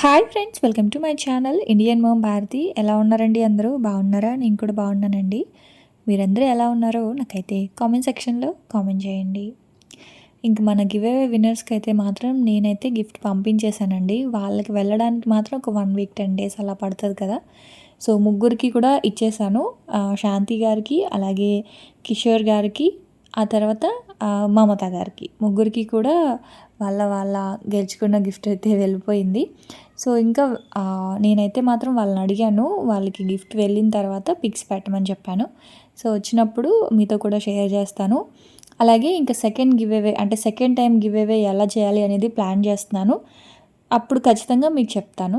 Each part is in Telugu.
Hi friends welcome to my channel Indian mom Bharati. ఎలా ఉన్నారండి అందరూ? బాగున్నారా? నేను కూడా బాగున్నానండి. మీరందరూ ఎలా ఉన్నారో నాకైతే కామెంట్ సెక్షన్లో కామెంట్ చేయండి. ఇంక మన గివే విన్నర్స్కి అయితే మాత్రం నేనైతే గిఫ్ట్ పంపించేశానండి. వాళ్ళకి వెళ్ళడానికి మాత్రం ఒక వన్ వీక్ టెన్ డేస్ అలా పడుతుంది కదా. సో ముగ్గురికి కూడా ఇచ్చేసాను శాంతి గారికి అలాగే కిషోర్ గారికి ఆ తర్వాత మమత గారికి. ముగ్గురికి కూడా వాళ్ళ వాళ్ళ గెలుచుకున్న గిఫ్ట్ అయితే వెళ్ళిపోయింది. సో ఇంకా నేనైతే మాత్రం వాళ్ళని అడిగాను వాళ్ళకి గిఫ్ట్ వెళ్ళిన తర్వాత పిక్స్ పెట్టమని చెప్పాను. సో వచ్చినప్పుడు మీతో కూడా షేర్ చేస్తాను. అలాగే ఇంకా సెకండ్ గివ్ అవే అంటే సెకండ్ టైం గివ్ అవే ఎలా చేయాలి అనేది ప్లాన్ చేస్తున్నాను. అప్పుడు ఖచ్చితంగా మీకు చెప్తాను.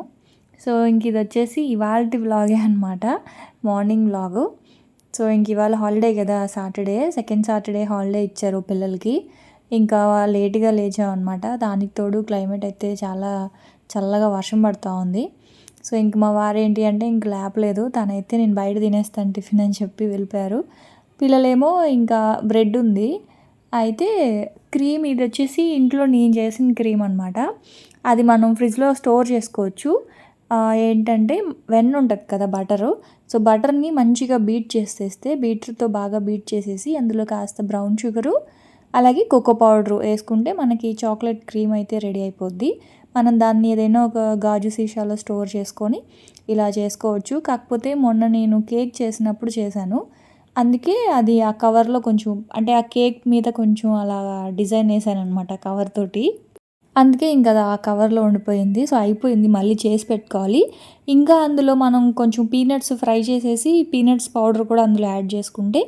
సో ఇంక ఇది వచ్చేసి ఇవాళ వ్లాగే అనమాట మార్నింగ్ వ్లాగు. సో ఇంక ఇవాళ హాలిడే కదా సాటర్డే సెకండ్ సాటర్డే హాలిడే ఇచ్చారు పిల్లలకి. ఇంకా లేట్గా లేచాం అనమాట దానికి తోడు క్లైమేట్ అయితే చాలా చల్లగా వర్షం పడుతూ ఉంది. సో ఇంక మా వారు ఏంటి అంటే ఇంక లేపలేదు. తనైతే నేను బయట తినేస్తాను టిఫిన్ అని చెప్పి వెళ్ళిపోయారు. పిల్లలేమో ఇంకా బ్రెడ్ ఉంది. అయితే క్రీమ్ ఇది వచ్చేసి ఇంట్లో నేను చేసిన క్రీమ్ అనమాట అది మనం ఫ్రిడ్జ్లో స్టోర్ చేసుకోవచ్చు. ఏంటంటే వెన్న ఉంటుంది కదా బటరు. సో బటర్ని మంచిగా బీట్ చేసేస్తే బీటర్తో బాగా బీట్ చేసేసి అందులో కాస్త బ్రౌన్ షుగరు అలాగే కోకో పౌడరు వేసుకుంటే మనకి చాక్లెట్ క్రీమ్ అయితే రెడీ అయిపోద్ది. మనం దాన్ని ఏదైనా ఒక గాజు సీసాలో స్టోర్ చేసుకొని ఇలా చేసుకోవచ్చు. కాకపోతే మొన్న నేను కేక్ చేసినప్పుడు చేశాను. అందుకే అది ఆ కవర్లో కొంచెం అంటే ఆ కేక్ మీద కొంచెం అలా డిజైన్ వేసాను అనమాట కవర్ తోటి. అందుకే ఇంకా ఆ కవర్లో ఉండిపోయింది. సో అయిపోయింది. మళ్ళీ చేసి పెట్టుకోవాలి. ఇంకా అందులో మనం కొంచెం పీనట్స్ ఫ్రై చేసేసి పీనట్స్ పౌడర్ కూడా అందులో యాడ్ చేసుకుంటే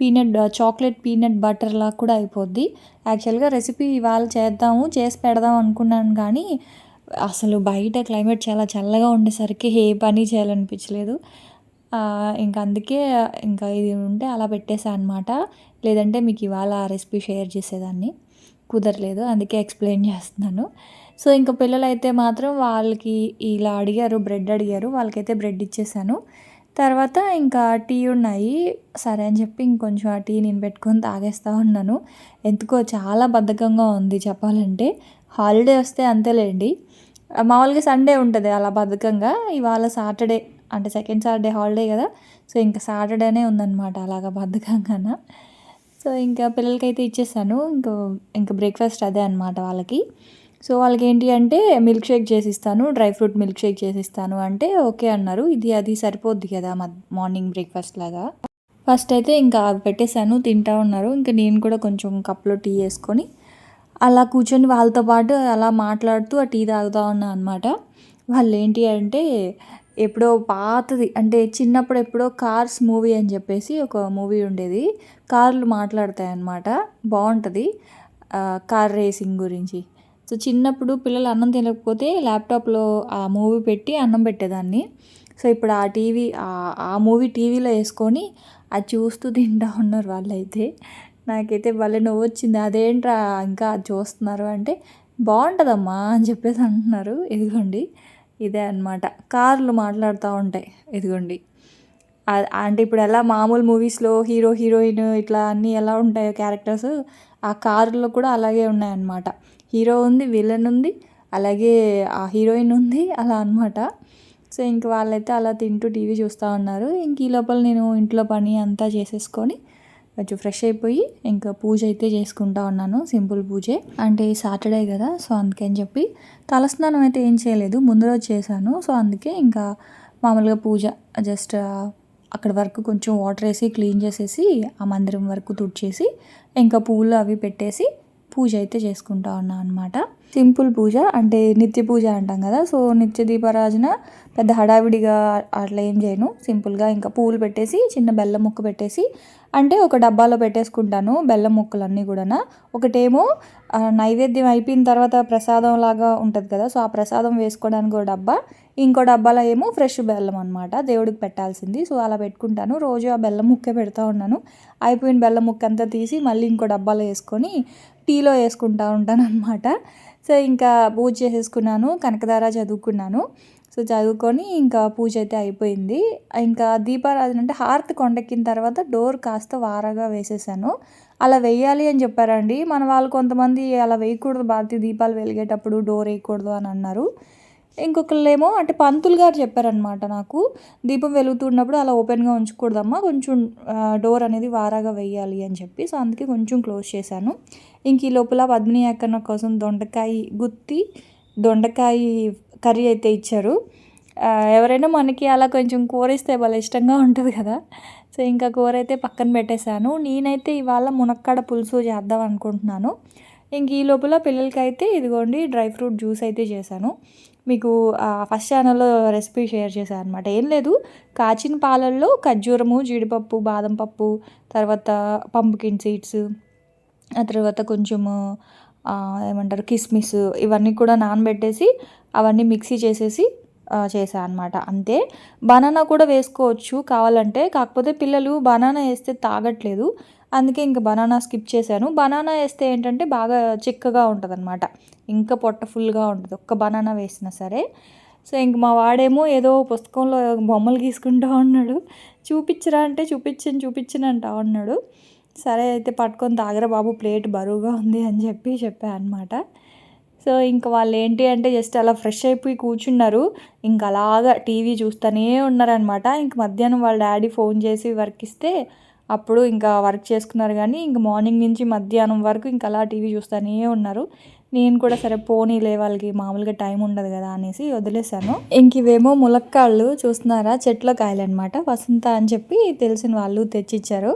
పీనట్ చాక్లెట్ పీనట్ బటర్ లాగా కూడా అయిపోద్ది. యాక్చువల్గా రెసిపీ ఇవాళ చేద్దాము చేసి పెడదాం అనుకున్నాను కానీ అసలు బయట క్లైమేట్ చాలా చల్లగా ఉండేసరికి ఏ పని చేయాలనిపించలేదు. ఇంకా అందుకే ఇంకా ఇది ఉంటే అలా పెట్టేసా అనమాట లేదంటే మీకు ఇవాళ ఆ రెసిపీ షేర్ చేసేదాన్ని. కుదరలేదు అందుకే ఎక్స్ప్లెయిన్ చేస్తున్నాను. సో ఇంకా పిల్లలు అయితే మాత్రం వాళ్ళకి ఇలా అడిగారు బ్రెడ్ అడిగారు వాళ్ళకైతే బ్రెడ్ ఇచ్చేసాను. తర్వాత ఇంకా టీ ఉన్నాయి సరే అని చెప్పి ఇంకొంచెం ఆ టీ నేను పెట్టుకొని తాగేస్తూ ఉన్నాను. ఎందుకో చాలా బద్ధకంగా ఉంది చెప్పాలంటే. హాలిడే వస్తే అంతేలేండి. మామూలుగా సండే ఉంటుంది అలా బద్ధకంగా ఇవాళ సాటర్డే అంటే సెకండ్ సాటర్డే హాలిడే కదా. సో ఇంకా సాటర్డేనే ఉందన్నమాట అలాగా బద్ధకంగా సో ఇంకా పిల్లలకైతే ఇచ్చేసాను. ఇంకా ఇంకా బ్రేక్ఫాస్ట్ అదే అనమాట వాళ్ళకి. సో వాళ్ళకి ఏంటి అంటే మిల్క్ షేక్ చేసిస్తాను డ్రై ఫ్రూట్ మిల్క్ షేక్ చేసిస్తాను అంటే ఓకే అన్నారు. ఇది అది సరిపోద్ది కదా మార్నింగ్ బ్రేక్ఫాస్ట్ లాగా. ఫస్ట్ అయితే ఇంకా పెట్టేశాను తింటా ఉన్నారు. ఇంకా నేను కూడా కొంచెం కప్లో టీ వేసుకొని అలా కూర్చొని వాళ్ళతో పాటు అలా మాట్లాడుతూ ఆ టీ తాగుతూ ఉన్నా అనమాట వాళ్ళు ఏంటి అంటే ఎప్పుడో పాతది. అంటే చిన్నప్పుడు ఎప్పుడో కార్స్ మూవీ అని చెప్పేసి ఒక మూవీ ఉండేది. కార్లు మాట్లాడతాయి అన్నమాట బాగుంటుంది కార్ రేసింగ్ గురించి. సో చిన్నప్పుడు పిల్లలు అన్నం తినకపోతే ల్యాప్టాప్లో ఆ మూవీ పెట్టి అన్నం పెట్టేదాన్ని. సో ఇప్పుడు ఆ టీవీ ఆ మూవీ టీవీలో వేసుకొని అది చూస్తూ తింటా ఉన్నారు వాళ్ళైతే. నాకైతే భలే నువ్వు వచ్చింది అదేంట్రా ఇంకా చూస్తున్నారు? అంటే బాగుంటుందమ్మా అని చెప్పేసి అంటున్నారు. ఇదిగోండి. ఇదే అనమాట కార్లు మాట్లాడుతూ ఉంటాయి. ఇదిగోండి. అంటే ఇప్పుడు ఎలా మామూలు మూవీస్లో హీరో హీరోయిన్ ఇట్లా అన్నీ ఎలా ఉంటాయో క్యారెక్టర్స్ ఆ కార్లో కూడా అలాగే ఉన్నాయన్నమాట. హీరో ఉంది విలన్ ఉంది అలాగే ఆ హీరోయిన్ ఉంది అలా అనమాట సో ఇంక వాళ్ళైతే అలా తింటూ టీవీ చూస్తూ ఉన్నారు. ఇంక ఈ లోపల నేను ఇంట్లో పని అంతా చేసేసుకొని కొంచెం ఫ్రెష్ అయిపోయి ఇంకా పూజ అయితే చేసుకుంటా ఉన్నాను సింపుల్ పూజే. అంటే సాటర్డే కదా సో అందుకని చెప్పి తలస్నానం అయితే ఏం చేయలేదు ముందు రోజు చేశాను. సో అందుకే ఇంకా మామూలుగా పూజ జస్ట్ అక్కడ వరకు కొంచెం వాటర్ వేసి క్లీన్ చేసేసి ఆ మందిరం వరకు తుడిచేసి ఇంకా పూలు అవి పెట్టేసి పూజ అయితే చేసుకుంటా ఉన్నాను అనమాట సింపుల్ పూజ అంటే నిత్య పూజ అంటాం కదా సో నిత్య దీపారాజన పెద్ద హడావిడిగా అట్లా ఏం చేయను. సింపుల్గా ఇంకా పూలు పెట్టేసి చిన్న బెల్లం ముక్క పెట్టేసి అంటే ఒక డబ్బాలో పెట్టేసుకుంటాను బెల్లం ముక్కలన్నీ కూడా ఒకటేమో నైవేద్యం అయిపోయిన తర్వాత ప్రసాదం లాగా ఉంటుంది కదా సో ఆ ప్రసాదం వేసుకోవడానికి ఒక డబ్బా. ఇంకో డబ్బాలో ఏమో ఫ్రెష్ బెల్లం అనమాట దేవుడికి పెట్టాల్సింది. సో అలా పెట్టుకుంటాను. రోజు ఆ బెల్లం ముక్కే పెడతా ఉన్నాను. అయిపోయిన బెల్లం ముక్క అంతా తీసి మళ్ళీ ఇంకో డబ్బాలో వేసుకొని టీలో వేసుకుంటా ఉంటాను అనమాట సో ఇంకా పూజ చేసేసుకున్నాను కనకదార చదువుకున్నాను. సో చదువుకొని ఇంకా పూజ అయితే అయిపోయింది. ఇంకా దీపారాధన అంటే హారతి కొండెక్కిన తర్వాత డోర్ కాస్త వారగా వేసేసాను. అలా వేయాలి అని చెప్పారండి. మన వాళ్ళు కొంతమంది అలా వేయకూడదు భారతి దీపాలు వెలిగేటప్పుడు డోర్ వేయకూడదు అని అన్నారు. ఇంకొకళ్ళేమో అంటే పంతులు గారు చెప్పారనమాట నాకు దీపం వెలుగుతున్నప్పుడు అలా ఓపెన్గా ఉంచకూడదమ్మా కొంచెం డోర్ అనేది వారాగా వేయాలి అని చెప్పి. సో అందుకే కొంచెం క్లోజ్ చేశాను. ఇంక ఈ లోపల పద్మిని అక్కన కోసం దొండకాయ గుత్తి దొండకాయ కర్రీ అయితే ఇచ్చారు. ఎవరైనా మనకి అలా కొంచెం కూర ఇస్తే భలే ఇష్టంగా ఉంటుంది కదా. సో ఇంకా కూర అయితే పక్కన పెట్టేశాను. నేనైతే ఇవాళ మునక్కాడ పులుసు చేద్దాం అనుకుంటున్నాను. ఇంక ఈ లోపల పిల్లలకైతే ఇదిగోండి డ్రై ఫ్రూట్ జ్యూస్ అయితే చేశాను. మీకు ఫస్ట్ ఛానల్లో రెసిపీ షేర్ చేశాను అనమాట ఏం లేదు కాచిన పాలల్లో ఖర్జూరము జీడిపప్పు బాదం పప్పు తర్వాత పంపుకిన్ సీడ్స్ ఆ తర్వాత కొంచెము ఏమంటారు కిస్మిస్ ఇవన్నీ కూడా నానబెట్టేసి అవన్నీ మిక్సీ చేసేసి చేశాను అనమాట అంతే. బనానా కూడా వేసుకోవచ్చు కావాలంటే. కాకపోతే పిల్లలు బనానా వేస్తే తాగట్లేదు. అందుకే ఇంకా బనానా స్కిప్ చేశాను. బనానా వేస్తే ఏంటంటే బాగా చిక్కగా ఉంటుంది అనమాట ఇంకా పొట్ట ఫుల్గా ఉంటుంది. ఒక్క బనానా వేసినా సరే. సో ఇంక మా వాడేమో ఏదో పుస్తకంలో బొమ్మలు గీసుకుంటూ ఉన్నాడు. చూపించరా అంటే చూపించను చూపించను అంటా ఉన్నాడు. సరే అయితే పట్టుకొని తాగరా బాబు ప్లేట్ బరువుగా ఉంది అని చెప్పి చెప్పాను అనమాట సో ఇంకా వాళ్ళు ఏంటి అంటే జస్ట్ అలా ఫ్రెష్ అయిపోయి కూర్చున్నారు. ఇంకా అలాగా టీవీ చూస్తూనే ఉన్నారనమాట ఇంక మధ్యాహ్నం వాళ్ళ డాడీ ఫోన్ చేసి వర్క్ ఇస్తే అప్పుడు ఇంకా వర్క్ చేసుకున్నారు కానీ ఇంక మార్నింగ్ నుంచి మధ్యాహ్నం వరకు ఇంకా అలా టీవీ చూస్తూనే ఉన్నారు. నేను కూడా సరే పోనీలే వాళ్ళకి మామూలుగా టైం ఉండదు కదా అనేసి వదిలేశాను. ఇంక ఇవేమో ములక్కాళ్ళు చూస్తున్నారా చెట్ల కాయలు అనమాట వసంత అని చెప్పి తెలిసిన వాళ్ళు తెచ్చిచ్చారు.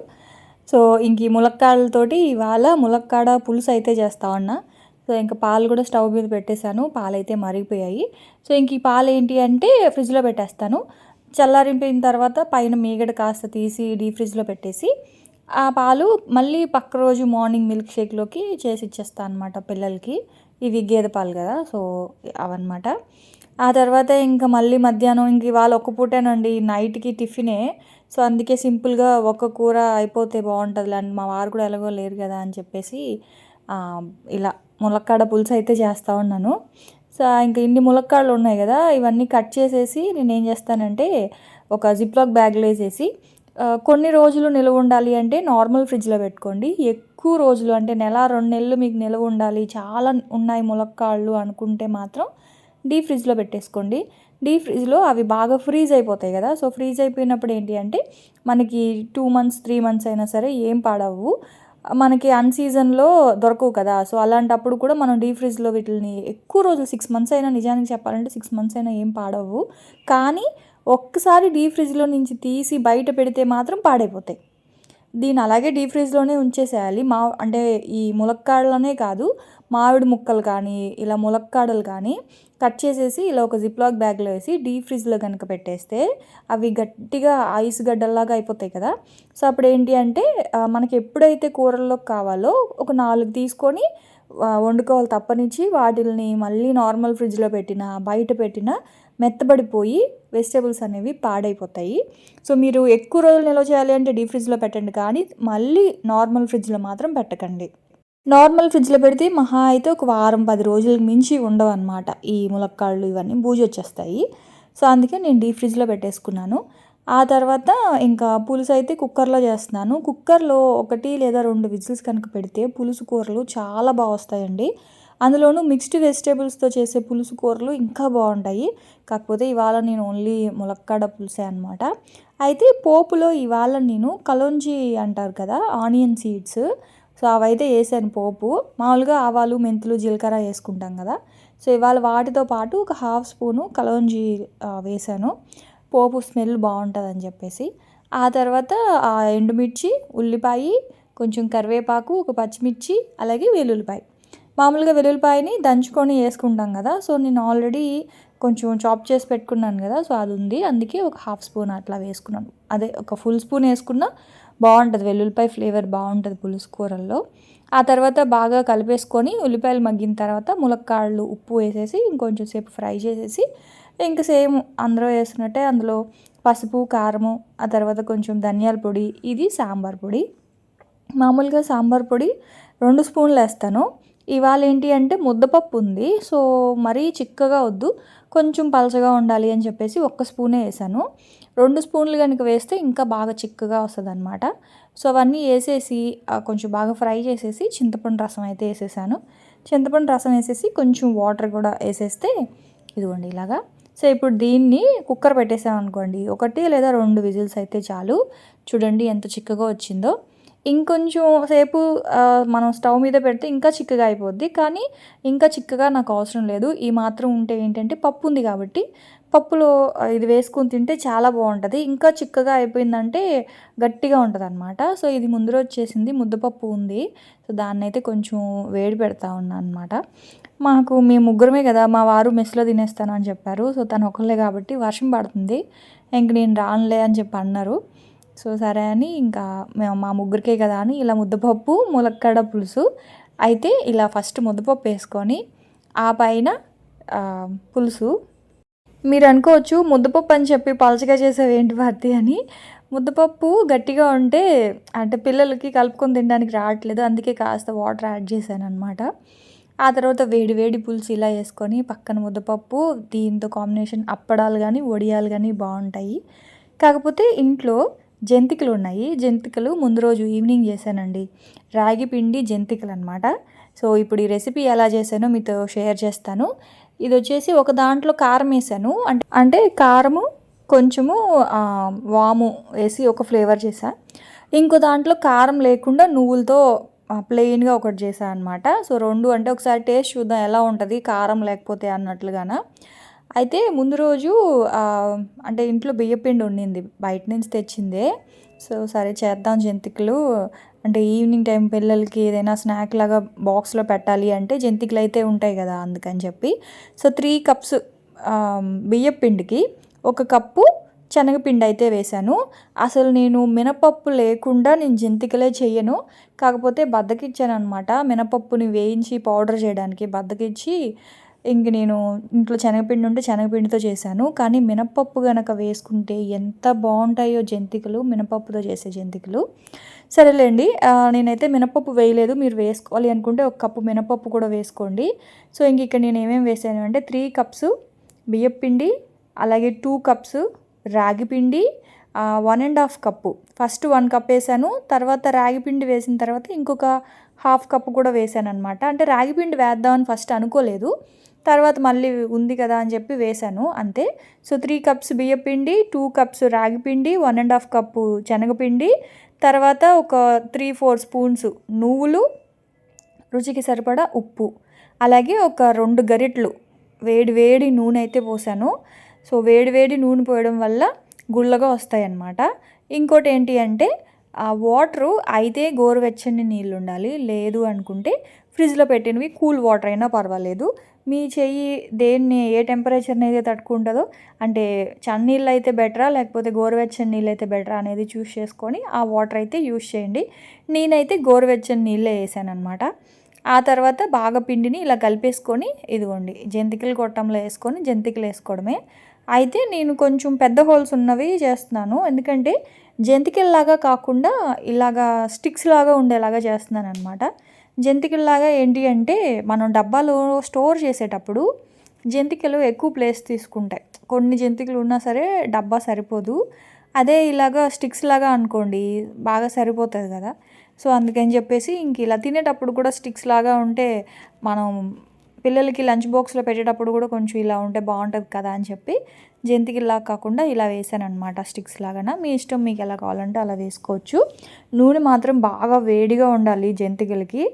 సో ఇంక ఈ ములక్కాడలతోటి ఇవాళ ములక్కాడ పులుసు అయితే చేస్తా ఉన్నా. సో ఇంకా పాలు కూడా స్టవ్ మీద పెట్టేశాను. పాలు అయితే మరిగిపోయాయి. సో ఇంక ఈ పాలు ఏంటి అంటే ఫ్రిడ్జ్లో పెట్టేస్తాను. చల్లారింపిన తర్వాత పైన మీగడ కాస్త తీసి డీప్ ఫ్రిడ్జ్లో పెట్టేసి ఆ పాలు మళ్ళీ పక్క రోజు మార్నింగ్ మిల్క్ షేక్లోకి చేసి ఇచ్చేస్తాను అనమాట పిల్లలకి. ఇవి గేదె పాలు కదా సో అవన్నమాట. ఆ తర్వాత ఇంకా మళ్ళీ మధ్యాహ్నం ఇంక ఇవాళ ఒక్క పూటేనండి నైట్కి టిఫినే. సో అందుకే సింపుల్గా ఒక కూర అయిపోతే బాగుంటుంది అండ్ మా వారు కూడా ఎలాగో లేరు కదా అని చెప్పేసి ఇలా ములక్కాడ పులుసు అయితే చేస్తూ ఉన్నాను. సో ఇంకా ఇన్ని ములక్కాడలు ఉన్నాయి కదా ఇవన్నీ కట్ చేసేసి నేను ఏం చేస్తానంటే ఒక జిప్లాక్ బ్యాగ్లో వేసేసి కొన్ని రోజులు నిల్వ ఉండాలి అంటే నార్మల్ ఫ్రిడ్జ్లో పెట్టుకోండి. ఎక్కువ రోజులు అంటే నెల రెండు నెలలు మీకు నిల్వ ఉండాలి. చాలా ఉన్నాయి ములక్కాళ్ళు అనుకుంటే మాత్రం డీప్ ఫ్రిడ్జ్లో పెట్టేసుకోండి. డీప్ ఫ్రిడ్జ్లో అవి బాగా ఫ్రీజ్ అయిపోతాయి కదా. సో ఫ్రీజ్ అయిపోయినప్పుడు ఏంటి అంటే మనకి టూ మంత్స్ త్రీ మంత్స్ అయినా సరే ఏం పాడవు మనకి అన్ సీజన్లో దొరకవు కదా. సో అలాంటప్పుడు కూడా మనం డీప్ ఫ్రిడ్జ్లో వీటిని ఎక్కువ రోజులు సిక్స్ మంత్స్ అయినా నిజానికి చెప్పాలంటే సిక్స్ మంత్స్ అయినా ఏం పాడవు కానీ ఒక్కసారి డీప్ ఫ్రిడ్జ్లో నుంచి తీసి బయట పెడితే మాత్రం పాడైపోతాయి. దీన్ని అలాగే డీప్ ఫ్రిడ్జ్లోనే ఉంచేసేయాలి. మా అంటే ఈ ములక్కాడలోనే కాదు మామిడి ముక్కలు కానీ ఇలా ములక్కాడలు కానీ కట్ చేసేసి ఇలా ఒక జిప్లాక్ బ్యాగ్లో వేసి డీప్ ఫ్రిడ్జ్లో కనుక పెట్టేస్తే అవి గట్టిగా ఐస్ గడ్డల్లాగా అయిపోతాయి కదా. సో అప్పుడు ఏంటి అంటే మనకి ఎప్పుడైతే కూరల్లోకి కావాలో ఒక నాలుగు తీసుకొని వండుకోవాలి తప్పనించి వాటిని మళ్ళీ నార్మల్ ఫ్రిడ్జ్లో పెట్టిన బయట పెట్టిన మెత్తబడిపోయి వెజిటేబుల్స్ అనేవి పాడైపోతాయి. సో మీరు ఎక్కువ రోజులు నిల్వ చేయాలి అంటే డీప్ ఫ్రిడ్జ్లో పెట్టండి కానీ మళ్ళీ నార్మల్ ఫ్రిడ్జ్లో మాత్రం పెట్టకండి. నార్మల్ ఫ్రిడ్జ్లో పెడితే మహా అయితే ఒక వారం పది రోజులకు మించి ఉండవు అనమాట ఈ ములక్కాళ్ళు ఇవన్నీ బూజు వచ్చేస్తాయి సో అందుకే నేను డీప్ ఫ్రిడ్జ్లో పెట్టేసుకున్నాను. ఆ తర్వాత ఇంకా పులుసు అయితే కుక్కర్లో చేస్తున్నాను. కుక్కర్లో ఒకటి లేదా రెండు విజిల్స్ కనుక పెడితే పులుసు కూరలు చాలా బాగా వస్తాయండి. అందులోనూ మిక్స్డ్ వెజిటేబుల్స్తో చేసే పులుసు కూరలు ఇంకా బాగుంటాయి. కాకపోతే ఇవాళ నేను ఓన్లీ ములక్కాడ పులుసే అనమాట అయితే పోపులో ఇవాళ నేను కలోంజీ అంటారు కదా ఆనియన్ సీడ్స్. సో అవైతే వేసాను పోపు. మామూలుగా ఆవాలు మెంతులు జీలకర్ర వేసుకుంటాం కదా. సో ఇవాళ వాటితో పాటు ఒక హాఫ్ స్పూను కలోంజీ వేసాను. పోపు స్మెల్ బాగుంటుందని చెప్పేసి. ఆ తర్వాత ఎండుమిర్చి ఉల్లిపాయ కొంచెం కరివేపాకు ఒక పచ్చిమిర్చి అలాగే వెల్లుల్లిపాయ. మామూలుగా వెల్లుల్లిపాయని దంచుకొని వేసుకుంటాం కదా సో నేను ఆల్రెడీ కొంచెం చాప్ చేసి పెట్టుకున్నాను కదా సో అది ఉంది. అందుకే ఒక హాఫ్ స్పూన్ అట్లా వేసుకున్నాను. అదే ఒక ఫుల్ స్పూన్ వేసుకున్నా బాగుంటుంది. వెల్లుల్లిపాయ ఫ్లేవర్ బాగుంటుంది పులుసు కూరల్లో. ఆ తర్వాత బాగా కలిపేసుకొని ఉల్లిపాయలు మగ్గిన తర్వాత ములక్కాళ్ళు ఉప్పు వేసేసి ఇంకొంచెం సేపు ఫ్రై చేసేసి ఇంకా సేమ్ అందరూ వేసినట్టే అందులో పసుపు కారము ఆ తర్వాత కొంచెం ధనియాల పొడి ఇది సాంబార్ పొడి. మామూలుగా సాంబార్ పొడి రెండు స్పూన్లు వేస్తాను. ఇవాళ ఏంటి అంటే ముద్దపప్పు ఉంది సో మరీ చిక్కగా వద్దు. కొంచెం పలచగా ఉండాలి అని చెప్పేసి ఒక్క స్పూనే వేసాను. రెండు స్పూన్లు కనుక వేస్తే ఇంకా బాగా చిక్కగా వస్తుంది అనమాట సో అవన్నీ వేసేసి కొంచెం బాగా ఫ్రై చేసేసి చింతపండు రసం అయితే వేసేసాను. చింతపండు రసం వేసేసి కొంచెం వాటర్ కూడా వేసేస్తే ఇదిగోండి ఇలాగా. సో ఇప్పుడు దీన్ని కుక్కర్ పెట్టేసామనుకోండి ఒకటి లేదా రెండు విజిల్స్ అయితే చాలు. చూడండి ఎంత చిక్కగా వచ్చిందో. ఇంకొంచెం సేపు మనం స్టవ్ మీద పెడితే ఇంకా చిక్కగా అయిపోద్ది. కానీ ఇంకా చిక్కగా నాకు అవసరం లేదు. ఈ మాత్రం ఉంటే ఏంటంటే పప్పు ఉంది కాబట్టి పప్పులో ఇది వేసుకొని తింటే చాలా బాగుంటుంది. ఇంకా చిక్కగా అయిపోయిందంటే గట్టిగా ఉంటుంది అనమాట సో ఇది ముందు రోజు చేసింది ముద్దపప్పు ఉంది. సో దాన్ని అయితే కొంచెం వేడి పెడతా ఉన్నాను అనమాట మాకు మేము ముగ్గురమే కదా మా వారు మెస్లో తినేస్తాను అని చెప్పారు. సో తను ఒకళ్ళే కాబట్టి వర్షం పడుతుంది. ఇంక నేను రానులే అని చెప్పి అన్నారు. సో సరే అని ఇంకా మేము మా ముగ్గురికే కదా అని ఇలా ముద్దపప్పు ములక్కడ పులుసు. అయితే ఇలా ఫస్ట్ ముద్దపప్పు వేసుకొని ఆ పైన పులుసు. మీరు అనుకోవచ్చు ముద్దపప్పు అని చెప్పి పలచగా చేసేవి ఏంటి భారతి అని. ముద్దపప్పు గట్టిగా ఉంటే అంటే పిల్లలకి కలుపుకొని తినడానికి రావట్లేదు. అందుకే కాస్త వాటర్ యాడ్ చేశాను అనమాట ఆ తర్వాత వేడి వేడి పులుసు ఇలా వేసుకొని పక్కన ముద్దపప్పు దీంతో కాంబినేషన్ అప్పడాలు కానీ వడియాలు కానీ బాగుంటాయి. కాకపోతే ఇంట్లో జంతికలు ఉన్నాయి జంతికలు ముందు రోజు ఈవినింగ్ చేశానండి. రాగి పిండి జంతికలు అనమాట సో ఇప్పుడు ఈ రెసిపీ ఎలా చేశానో మీతో షేర్ చేస్తాను. ఇది వచ్చేసి ఒక దాంట్లో కారం వేసాను. అంటే అంటే కారము కొంచెము వాము వేసి ఒక ఫ్లేవర్ చేసా ఇంకో దాంట్లో కారం లేకుండా నువ్వులతో ప్లెయిన్గా ఒకటి చేశాను అనమాట సో రెండు అంటే ఒకసారి టేస్ట్ చూద్దాం ఎలా ఉంటుంది కారం లేకపోతే అన్నట్లుగాన. అయితే ముందు రోజు అంటే ఇంట్లో బియ్యపిండి ఉండింది బయట నుంచి తెచ్చిందే. సో సరే చేద్దాం జంతికలు. అంటే ఈవినింగ్ టైం పిల్లలకి ఏదైనా స్నాక్ లాగా బాక్స్లో పెట్టాలి అంటే జంతికలు అయితే ఉంటాయి కదా అందుకని చెప్పి. సో త్రీ కప్స్ బియ్యపిండికి ఒక కప్పు శనగపిండి అయితే వేశాను. అసలు నేను మినపప్పు లేకుండా నేను జంతికలే చేయను. కాకపోతే బద్దకిచ్చాను అనమాట మినపప్పుని వేయించి పౌడర్ చేయడానికి బద్దకిచ్చి ఇంక నేను ఇంట్లో శనగపిండి ఉంటే శనగపిండితో చేశాను. కానీ మినపప్పు కనుక వేసుకుంటే ఎంత బాగుంటాయో జంతికలు మినపప్పుతో చేసే జంతికలు. సరేలేండి నేనైతే మినపప్పు వేయలేదు మీరు వేసుకోవాలి అనుకుంటే ఒక కప్పు మినపప్పు కూడా వేసుకోండి. సో ఇంక ఇక్కడ నేను ఏమేమి వేసాను అంటే త్రీ కప్స్ బియ్యపిండి అలాగే టూ కప్స్ రాగి పిండి one and half cup. First one cup వేసాను తర్వాత రాగి పిండి వేసిన తర్వాత ఇంకొక హాఫ్ కప్పు కూడా వేసాను అనమాట అంటే రాగి పిండి వేద్దామని ఫస్ట్ అనుకోలేదు. తర్వాత మళ్ళీ ఉంది కదా అని చెప్పి వేశాను అంతే. సో త్రీ కప్స్ బియ్యపిండి టూ కప్స్ రాగిపిండి వన్ అండ్ హాఫ్ కప్పు శనగపిండి తర్వాత ఒక త్రీ ఫోర్ స్పూన్స్ నువ్వులు రుచికి సరిపడా ఉప్పు అలాగే ఒక రెండు గరిట్లు వేడి వేడి నూనె అయితే పోసాను. సో వేడి వేడి నూనె పోయడం వల్ల గుళ్ళగా వస్తాయి అన్నమాట ఇంకోటి ఏంటి అంటే ఆ వాటరు అయితే గోరువెచ్చని నీళ్ళు ఉండాలి లేదు అనుకుంటే ఫ్రిడ్జ్లో పెట్టినవి కూల్ వాటర్ అయినా పర్వాలేదు. మీ చెయ్యి దేన్ని ఏ టెంపరేచర్ని అయితే తట్టుకుంటుందో అంటే చన్నీళ్ళు అయితే బెటరా లేకపోతే గోరువెచ్చని నీళ్ళు అయితే బెటరా అనేది చూస్ చేసుకొని ఆ వాటర్ అయితే యూస్ చేయండి. నేనైతే గోరువెచ్చని నీళ్ళే వేసాను అనమాట ఆ తర్వాత బాగా పిండిని ఇలా కలిపేసుకొని ఇదిగోండి జంతికలు కొట్టంలో వేసుకొని జంతికలు వేసుకోవడమే. అయితే నేను కొంచెం పెద్ద హోల్స్ ఉన్నవి చేస్తున్నాను. ఎందుకంటే జంతికల్లాగా కాకుండా ఇలాగా స్టిక్స్ లాగా ఉండేలాగా చేస్తున్నాను అనమాట జంతికల్లాగా ఏంటి అంటే మనం డబ్బాలో స్టోర్ చేసేటప్పుడు జంతికలు ఎక్కువ ప్లేస్ తీసుకుంటాయి. కొన్ని జంతికలు ఉన్నా సరే డబ్బా సరిపోదు. అదే ఇలాగా స్టిక్స్ లాగా అనుకోండి బాగా సరిపోతుంది కదా. సో అందుకని చెప్పేసి ఇంక ఇలా తినేటప్పుడు కూడా స్టిక్స్ లాగా ఉంటే మనం పిల్లలకి లంచ్ బాక్స్లో పెట్టేటప్పుడు కూడా కొంచెం ఇలా ఉంటే బాగుంటుంది కదా అని చెప్పి జంతికల్లా కాకుండా ఇలా వేసాను అనమాట స్టిక్స్ లాగా మీ ఇష్టం మీకు ఎలా కావాలంటే అలా వేసుకోవచ్చు. నూనె మాత్రం బాగా వేడిగా ఉండాలి జంతికలకి.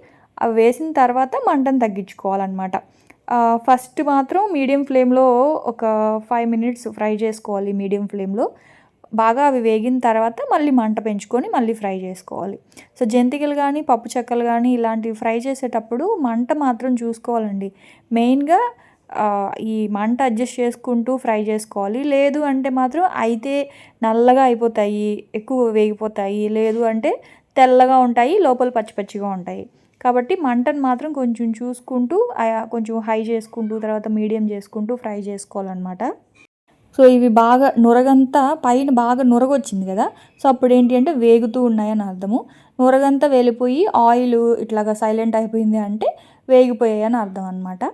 అవి వేసిన తర్వాత మంటను తగ్గించుకోవాలన్నమాట. ఫస్ట్ మాత్రం మీడియం ఫ్లేమ్లో ఒక ఫైవ్ మినిట్స్ ఫ్రై చేసుకోవాలి మీడియం ఫ్లేమ్లో. బాగా అవి వేగిన తర్వాత మళ్ళీ మంట పెంచుకొని మళ్ళీ ఫ్రై చేసుకోవాలి. సో జంతికలు కానీ పప్పు చెక్కలు కానీ ఇలాంటివి ఫ్రై చేసేటప్పుడు మంట మాత్రం చూసుకోవాలండి. మెయిన్గా ఈ మంట అడ్జస్ట్ చేసుకుంటూ ఫ్రై చేసుకోవాలి. లేదు అంటే మాత్రం అయితే నల్లగా అయిపోతాయి ఎక్కువ వేగిపోతాయి. లేదు అంటే తెల్లగా ఉంటాయి లోపల పచ్చి పచ్చిగా ఉంటాయి. కాబట్టి మంటను మాత్రం కొంచెం చూసుకుంటూ కొంచెం హై చేసుకుంటూ తర్వాత మీడియం చేసుకుంటూ ఫ్రై చేసుకోవాలన్నమాట. సో ఇవి బాగా నురగంతా పైన బాగా నురగొచ్చింది కదా. సో అప్పుడు ఏంటి అంటే వేగుతూ ఉన్నాయని అర్థము. నురగంతా వెళ్ళిపోయి ఆయిల్ ఇట్లాగా సైలెంట్ అయిపోయింది అంటే వేగిపోయాయి అని అర్థం అనమాట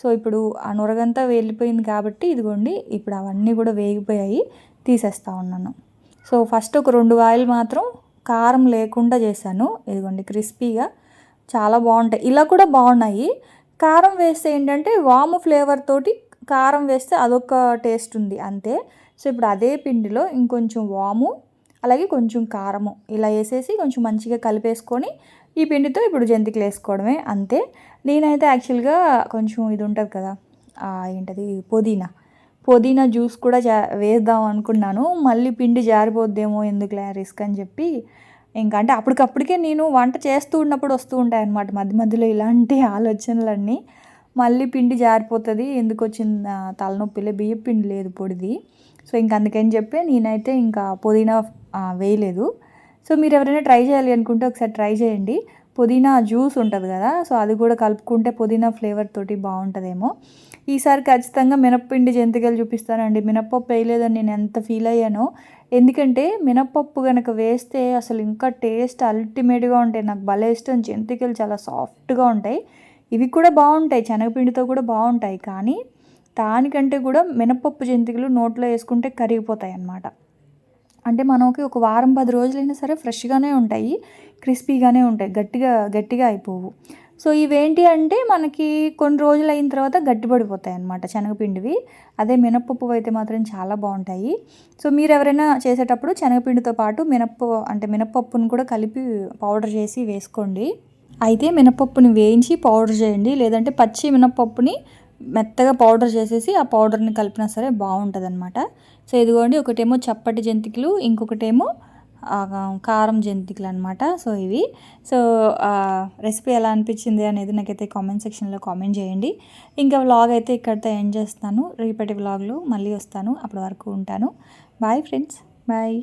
సో ఇప్పుడు ఆ నురగంతా వెళ్ళిపోయింది కాబట్టి ఇదిగోండి ఇప్పుడు అవన్నీ కూడా వేగిపోయాయి తీసేస్తా ఉన్నాను. సో ఫస్ట్ ఒక రెండు ఆయిల్ మాత్రం కారం లేకుండా చేశాను. ఇదిగోండి క్రిస్పీగా చాలా బాగుంటాయి. ఇలా కూడా బాగున్నాయి. కారం వేస్తే ఏంటంటే వాము ఫ్లేవర్ తోటి కారం వేస్తే అదొక టేస్ట్ ఉంది అంతే. సో ఇప్పుడు అదే పిండిలో ఇంకొంచెం వాము అలాగే కొంచెం కారము ఇలా వేసేసి కొంచెం మంచిగా కలిపేసుకొని ఈ పిండితో ఇప్పుడు జంతికలు వేసుకోవడమే అంతే. నేనైతే యాక్చువల్గా కొంచెం ఇది ఉంటుంది కదా ఏంటది పుదీనా. పుదీనా జ్యూస్ కూడా జా వేద్దాం అనుకున్నాను మళ్ళీ పిండి జారిపోద్దేమో ఎందుకులే రిస్క్ అని చెప్పి ఇంకా అంటే అప్పటికప్పటికే నేను వంట చేస్తూ ఉన్నప్పుడు వస్తూ ఉంటాయి అన్నమాట మధ్య మధ్యలో ఇలాంటి ఆలోచనలన్నీ. మళ్ళీ పిండి జారిపోతుంది. ఎందుకు వచ్చింది తలనొప్పిలే బియ్య పిండి లేదు పొడిది. సో ఇంక అందుకని చెప్పి నేనైతే ఇంకా పుదీనా వేయలేదు. సో మీరు ఎవరైనా ట్రై చేయాలి అనుకుంటే ఒకసారి ట్రై చేయండి. పుదీనా జ్యూస్ ఉంటుంది కదా సో అది కూడా కలుపుకుంటే పుదీనా ఫ్లేవర్ తోటి బాగుంటుందేమో. ఈసారి ఖచ్చితంగా మినప్పిండి జంతికలు చూపిస్తానండి. మినప్పప్పు వేయలేదని నేను ఎంత ఫీల్ అయ్యానో. ఎందుకంటే మినప్పప్పు కనుక వేస్తే అసలు ఇంకా టేస్ట్ అల్టిమేట్గా ఉంటాయి. నాకు భలే ఇష్టం. జంతికలు చాలా సాఫ్ట్గా ఉంటాయి. ఇవి కూడా బాగుంటాయి శనగపిండితో కూడా బాగుంటాయి. కానీ దానికంటే కూడా మినపప్పు జంతికలు నోట్లో వేసుకుంటే కరిగిపోతాయి అన్నమాట. అంటే మనకి ఒక వారం పది రోజులైనా సరే ఫ్రెష్గానే ఉంటాయి క్రిస్పీగానే ఉంటాయి గట్టిగా గట్టిగా అయిపోవు. సో ఇవేంటి అంటే మనకి కొన్ని రోజులు అయిన తర్వాత గట్టిపడిపోతాయి అన్నమాట శనగపిండివి. అదే మినప్పప్పు అయితే మాత్రం చాలా బాగుంటాయి. సో మీరు ఎవరైనా చేసేటప్పుడు శనగపిండితో పాటు మినప్ప అంటే మినప్పప్పును కూడా కలిపి పౌడర్ చేసి వేసుకోండి. అయితే మినపప్పుని వేయించి పౌడర్ చేయండి. లేదంటే పచ్చి మినపప్పుని మెత్తగా పౌడర్ చేసేసి ఆ పౌడర్ని కలిపినా సరే బాగుంటుంది అనమాట సో ఇదిగోండి ఒకటేమో చప్పటి జంతికలు ఇంకొకటేమో కారం జంతికలు అనమాట సో ఇవి. సో రెసిపీ ఎలా అనిపించింది అనేది నాకైతే కామెంట్ సెక్షన్లో కామెంట్ చేయండి. ఇంకా వ్లాగ్ అయితే ఇక్కడితో ఎండ్ చేస్తాను రేపటి వ్లాగ్లో మళ్ళీ వస్తాను. అప్పటి వరకు ఉంటాను. Bye friends. బాయ్.